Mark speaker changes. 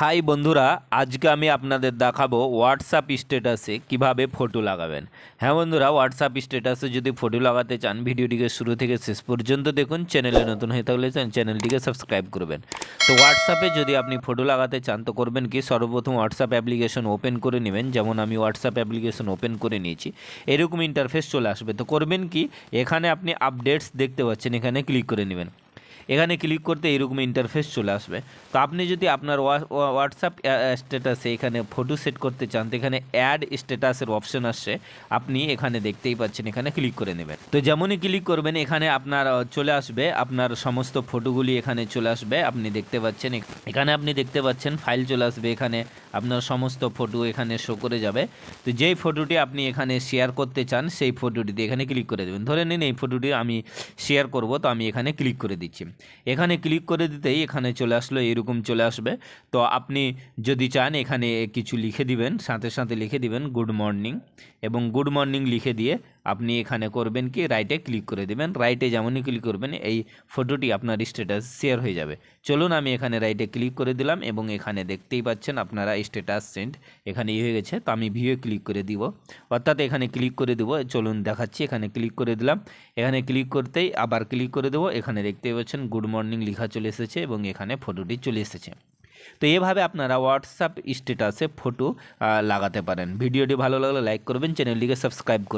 Speaker 1: High বন্ধুরা, আজকে আমি আপনাদের দেখাবো হোয়াটসঅ্যাপ স্ট্যাটাসে কীভাবে ফটো লাগাবেন। হ্যাঁ বন্ধুরা হোয়াটসঅ্যাপ স্ট্যাটাসে যদি ফটো লাগাতে চান, ভিডিওটিকে শুরু থেকে শেষ পর্যন্ত দেখুন। চ্যানেলে নতুন হয়ে থাকলে চ্যানেলটিকে সাবস্ক্রাইব করবেন। তো হোয়াটসঅ্যাপে যদি আপনি ফটো লাগাতে চান, তো করবেন কি? সর্বপ্রথম হোয়াটসঅ্যাপ অ্যাপ্লিকেশন ওপেন করে নেবেন। যেমন আমি হোয়াটসঅ্যাপ অ্যাপ্লিকেশন ওপেন করে নিয়েছি, এরকম ইন্টারফেস চলে আসবে। তো করবেন কি? এখানে আপনি আপডেটস দেখতে পাচ্ছেন, এখানে ক্লিক করে নেবেন। এখানে ক্লিক করতে এরকম ইন্টারফেস চলে আসবে। তো আপনি যদি আপনার হোয়া- হোয়া- হোয়াটসঅ্যাপ স্ট্যাটাসে এখানে ফটো সেট করতে চান, তো এখানে অ্যাড স্ট্যাটাসের অপশন আসছে। আপনি এখানে দেখতেই পাচ্ছেন, এখানে ক্লিক করে নেবেন। তো যেমনই ক্লিক করবেন, এখানে আপনার চলে আসবে। আপনার সমস্ত ফটোগুলি এখানে চলে আসবে। আপনি দেখতে পাচ্ছেন এখানে আপনি দেখতে পাচ্ছেন ফাইল চলে আসবে এখানে। আপনার সমস্ত ফটো এখানে শো করে যাবে। তো যেই ফটোটি আপনি এখানে শেয়ার করতে চান, সেই ফটোটিতে এখানে ক্লিক করে দেবেন। ধরে নিন, এই ফটোটি আমি শেয়ার করব, তো আমি এখানে ক্লিক করে দিচ্ছি। এখানে ক্লিক করে দিতেই এখানে চলে আসলো, এরকম চলে আসবে। তো আপনি যদি চান এখানে কিছু লিখে দিবেন, সাথে সাথে লিখে দিবেন গুড মর্নিং এবং গুড মর্নিং লিখে দিয়ে আপনি এখানে করবেন কি রাইটে ক্লিক করে দেবেন। রাইটে যেমনই ক্লিক করবেন, এই ফটোটি আপনার স্ট্যাটাস শেয়ার হয়ে যাবে। চলুন আমি এখানে রাইটে ক্লিক করে দিলাম এবং এখানে দেখতেই পাচ্ছেন আপনারা স্ট্যাটাস সেন্ড এখানে ই হয়ে গেছে। তো আমি ভিও ক্লিক করে দিব। অর্থাৎ এখানে ক্লিক করে দিব। চলুন দেখাচ্ছি, এখানে ক্লিক করে দিলাম। এখানে ক্লিক করতেই আবার ক্লিক করে দেবো। এখানে দেখতেই পাচ্ছেন গুড মর্নিং লেখা চলে এসেছে এবং এখানে ফটোটি চলে এসেছে। তো এভাবে আপনারা হোয়াটসঅ্যাপ স্ট্যাটাসে ফটো লাগাতে পারেন। ভিডিওটি ভালো লাগলে লাইক করবেন চ্যানেলটিকে সাবস্ক্রাইব করবেন।